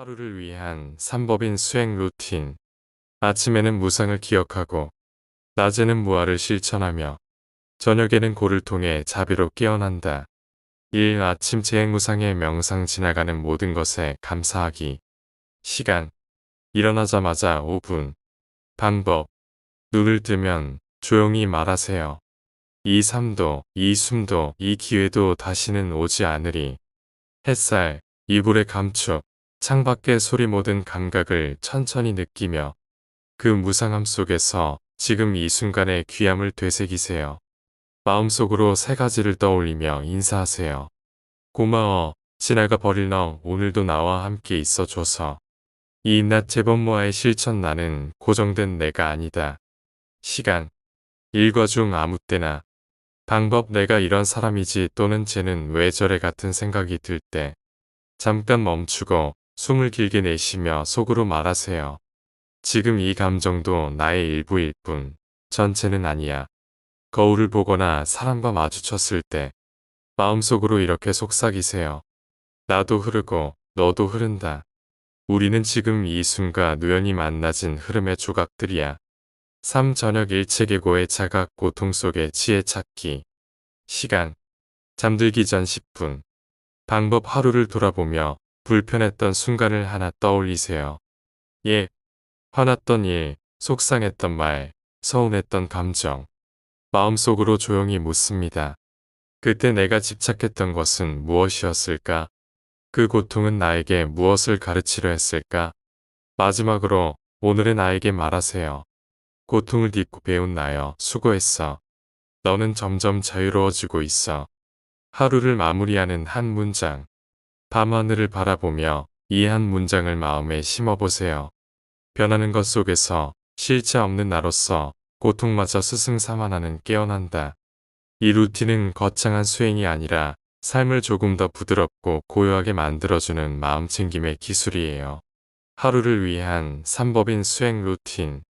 하루를 위한 3법인 수행 루틴. 아침에는 무상을 기억하고, 낮에는 무아를 실천하며, 저녁에는 고를 통해 자비로 깨어난다. 1. 아침 재행무상의 명상 지나가는 모든 것에 감사하기. 시간. 일어나자마자 5분. 방법. 눈을 뜨면 조용히 말하세요. 이 삶도, 이 숨도, 이 기회도 다시는 오지 않으리. 햇살, 이불의 감촉, 창밖의 소리 모든 감각을 천천히 느끼며 그 무상함 속에서 지금 이 순간의 귀함을 되새기세요. 마음속으로 세 가지를 떠올리며 인사하세요. 고마워. 지나가 버릴 너 오늘도 나와 함께 있어줘서. 이 낮 재범모아의 실천 나는 고정된 내가 아니다. 시간. 일과 중 아무 때나. 방법 내가 이런 사람이지 또는 쟤는 왜 저래 같은 생각이 들 때. 잠깐 멈추고 숨을 길게 내쉬며 속으로 말하세요. 지금 이 감정도 나의 일부일 뿐, 전체는 아니야. 거울을 보거나 사람과 마주쳤을 때, 마음속으로 이렇게 속삭이세요. 나도 흐르고, 너도 흐른다. 우리는 지금 이 순간 우연히 만나진 흐름의 조각들이야. 삶 저녁 일체계고의 자각 고통 속의 지혜 찾기. 시간. 잠들기 전 10분. 방법 하루를 돌아보며 불편했던 순간을 하나 떠올리세요. 예. 화났던 일, 속상했던 말, 서운했던 감정. 마음속으로 조용히 묻습니다. 그때 내가 집착했던 것은 무엇이었을까? 그 고통은 나에게 무엇을 가르치려 했을까? 마지막으로 오늘의 나에게 말하세요. 고통을 딛고 배운 나여 수고했어. 너는 점점 자유로워지고 있어. 하루를 마무리하는 한 문장. 밤하늘을 바라보며 이 한 문장을 마음에 심어보세요. 변하는 것 속에서 실체 없는 나로서 고통마저 스승사만하는 깨어난다. 이 루틴은 거창한 수행이 아니라 삶을 조금 더 부드럽고 고요하게 만들어주는 마음챙김의 기술이에요. 하루를 위한 3법인 수행 루틴